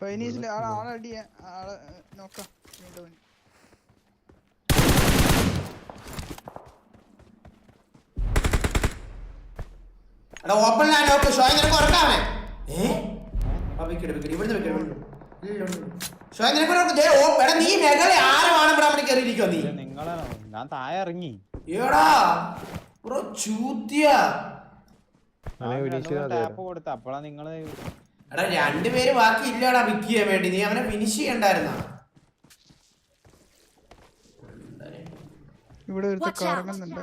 പൈനീസിന്റെ ആളെ ആളെ അടിയ ആളെ ഏ, നോക്കാം. വീണ്ടും എടാ ഓപ്പൺ ലാൻഡ് ഓക്കെ ഷോയ് നിനക്ക് ഉറക്കാവനെ ഏ? ആ വിക്കറ്റ് വിക്കറ്റ് ഇവിടുന്ന് വിക്കറ്റ് ഷോയ് നിനക്ക് ഉറക്കം ദേ ഓ എടാ നീ മെകളെ ആരുമാണ് ഇവിടെ അവിടെ കയറിയിരിക്കോ നീ? നിങ്ങളാണോ ഞാൻ താഴെ ഇറങ്ങി. ഏടാ ബ്രോ ചൂത്തിയ. ടാപ്പ് കൊടുത്ത. അപ്പളാ നിങ്ങൾ എടാ രണ്ടുപേര് ബാക്കി ഇല്ലടാ പിക്ക് ചെയ്യാൻ വേണ്ടി. നീ അവനെ ഫിനിഷ് ചെയ്യണ്ടായിരുന്ന? ഇവിടെ out. കറങ്ങുന്നുണ്ട്.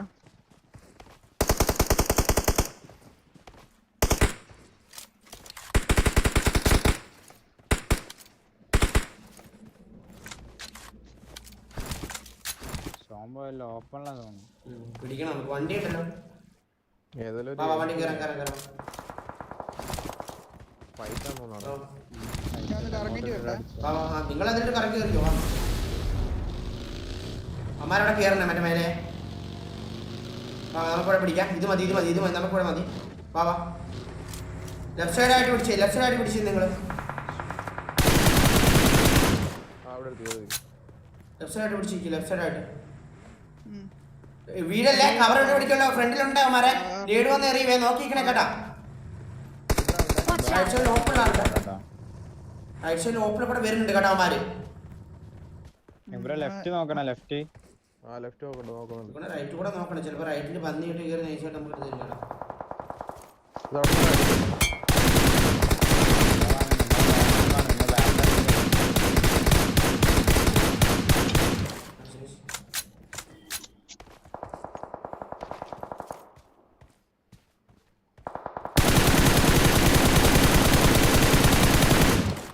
തോന്നുന്നു. പിടിക്കണം വണ്ടി ഉണ്ടല്ലോ. ഏതെങ്കിലും വാ, വണ്ടി കയറാൻ കയറാൻ കയറാം ഫൈറ്റ് ആണെന്ന് വാ, തോന്നുന്നു ഞാൻ ഒന്ന് കറങ്ങിട്ട് വരട്ടെ വാ വാ നിങ്ങൾ എന്നിട്ട് കറക്കി കയറിയോ വാ. അമ്മാരവിടെ കയറണേ മറ്റേ മേലെ? വാ നമുക്കിവിടെ പിടിക്കാം. ഇത് മതി ഇത് മതി ഇത് മതി. നമുക്കിവിടെ മതി. വാ വാ. ലെഫ്റ്റ് സൈഡായിട്ട് പിടിച്ചേ ലെഫ്റ്റ് സൈഡായിട്ട് പിടിച്ചേ നിങ്ങൾ ആ ലെഫ്റ്റ് സൈഡായിട്ട് പിടിച്ചിരിക്കും ലെഫ്റ്റ് സൈഡായിട്ട് ഉം. വീടല്ലേ? കവർ ഇട്ട് പിടിക്കല്ലോ ഫ്രണ്ടിലുണ്ട് അവന്മാരെ ലീഡ് വന്ന് എറിയുവേ. നോക്കിക്കണേ കേട്ടാ. റൈറ്റ് കേട്ടോ. റൈറ്റ് സൈഡിൽ ഓപ്പണിൽ കൂടെ വരുന്നുണ്ട് കേട്ടോ അവന്മാര്. ഇവിടെ ലെഫ്റ്റ് നോക്കണം ലെഫ്റ്റ് ആ ലെഫ്റ്റ് നോക്കണ്ട നോക്കണം ഇവിടെ റൈറ്റ് കൂടെ നോക്കണം. ചിലപ്പോൾ റൈറ്റിൽ പന്നി കിട്ടി കയറി നൈസായിട്ട് നമുക്ക് തരില്ല ഇത് അവിടെ നിന്ന് അടിക്കും.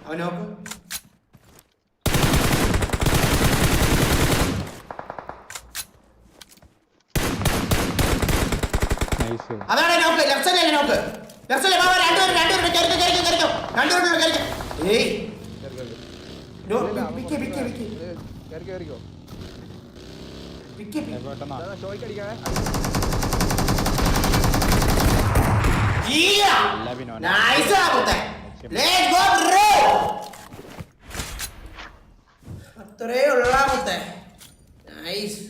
അവൻ നോക്ക് നൈസ് അതാണ് നോക്ക് ലെഫ്റ്റ് സൈഡിലല്ലേ നോക്ക് ലെഫ്റ്റ് സൈഡിൽ ബാബാ രണ്ടുപേരും രണ്ടുപേരും കയറിക്കോ കയറിക്കോ കയറിക്കോ രണ്ടുപേരും കയറിക്കോ ഏയ്. പിക്ക് പിക്ക് പിക്ക് ഇത് കേറി, കേറിക്കോ. പിക്ക് പിക്ക് ഷോയ്ക്ക് അടിക്കാവേ. നൈസ് എല്ലാ പിന്നോനെ ലെറ്റ്സ് ആവട്ടെ. നൈസ്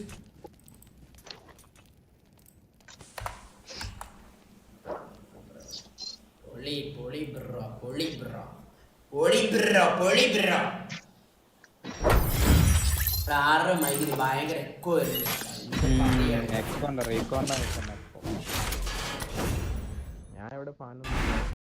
പൊളി പൊളി ബ്രോ പൊളി ബ്രോ പൊളി ബ്രോ പൊളി ബ്രോ ആറ് മൈക്കിന് ഭയങ്കര എക്കോ വരുന്നു എക്സ് കൊണ്ട് റീകോണ്ട ഞാൻ ഇവിടെ ഫാനും